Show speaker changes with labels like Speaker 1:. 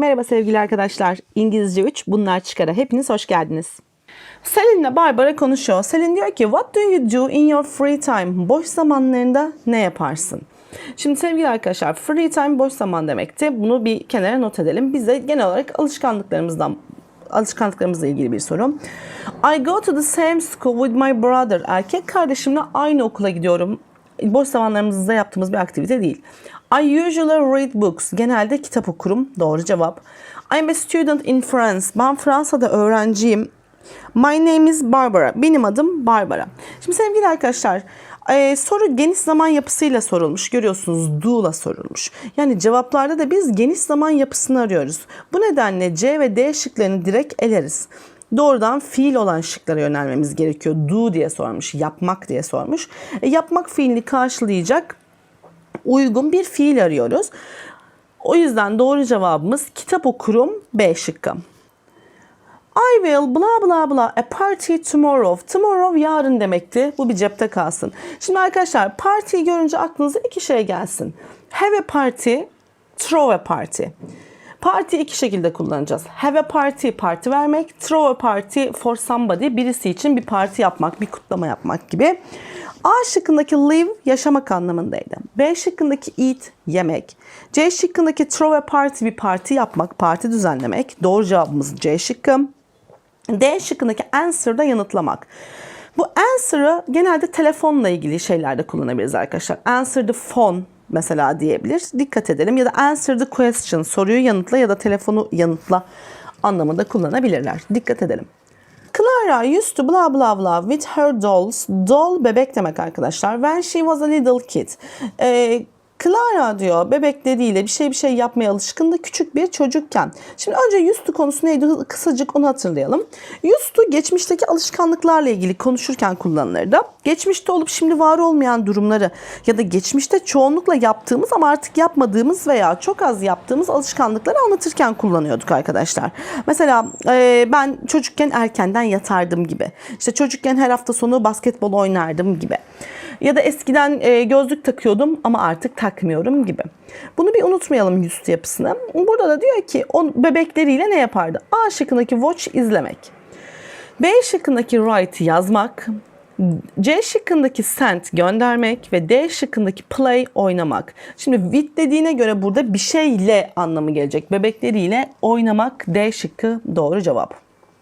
Speaker 1: Merhaba sevgili arkadaşlar. İngilizce 3 bunlar çıkara. Hepiniz hoş geldiniz. Selin'le Barbara konuşuyor. Selin diyor ki What do you do in your free time? Boş zamanlarında ne yaparsın? Şimdi sevgili arkadaşlar free time boş zaman demekti. Bunu bir kenara not edelim. Bize genel olarak alışkanlıklarımızdan alışkanlıklarımızla ilgili bir soru. I go to the same school with my brother. Erkek kardeşimle aynı okula gidiyorum. Boş zamanlarımızda yaptığımız bir aktivite değil. I usually read books. Genelde kitap okurum. Doğru cevap. I'm a student in France. Ben Fransa'da öğrenciyim. My name is Barbara. Benim adım Barbara. Şimdi sevgili arkadaşlar e, soru geniş zaman yapısıyla sorulmuş. Görüyorsunuz do'la sorulmuş. Yani cevaplarda da biz geniş zaman yapısını arıyoruz. Bu nedenle C ve D şıklarını direkt eleriz. Doğrudan fiil olan şıklara yönelmemiz gerekiyor. Do diye sormuş, yapmak diye sormuş. E, yapmak fiilini karşılayacak uygun bir fiil arıyoruz. O yüzden doğru cevabımız kitap okurum B şıkkı. I will bla bla bla a party tomorrow. Tomorrow yarın demekti. Bu bir cepte kalsın. Şimdi arkadaşlar party görünce aklınıza iki şey gelsin. Have a party, throw a party. Party iki şekilde kullanacağız. Have a party, parti vermek. Throw a party for somebody, birisi için bir parti yapmak, bir kutlama yapmak gibi. A şıkkındaki live yaşamak anlamındaydı. B şıkkındaki eat yemek. C şıkkındaki throw a party bir parti yapmak, parti düzenlemek. Doğru cevabımız C şıkkı. D şıkkındaki answer'da yanıtlamak. Bu answer'ı genelde telefonla ilgili şeylerde kullanabiliriz arkadaşlar. Answer the phone mesela diyebilir. Dikkat edelim. Ya da answer the question soruyu yanıtla ya da telefonu yanıtla anlamında kullanabilirler. Dikkat edelim. Clara used to blah blah blah with her dolls. Doll bebek demek arkadaşlar. When she was a little kid. Ee, Clara diyor bebekleriyle bir şey bir şey yapmaya alışkındı küçük bir çocukken. Şimdi önce to konusu neydi? Kısacık onu hatırlayalım. To geçmişteki alışkanlıklarla ilgili konuşurken kullanılırdı. Geçmişte olup şimdi var olmayan durumları ya da geçmişte çoğunlukla yaptığımız ama artık yapmadığımız veya çok az yaptığımız alışkanlıkları anlatırken kullanıyorduk arkadaşlar. Mesela e, ben çocukken erkenden yatardım gibi. İşte çocukken her hafta sonu basketbol oynardım gibi. Ya da eskiden e, gözlük takıyordum ama artık takmıyorum gibi. Bunu bir unutmayalım yüz yapısını. Burada da diyor ki o bebekleriyle ne yapardı? A şıkkındaki watch izlemek. B şıkkındaki write yazmak. C şıkkındaki send göndermek ve D şıkkındaki play oynamak. Şimdi with dediğine göre burada bir şeyle anlamı gelecek. Bebekleriyle oynamak D şıkkı doğru cevap.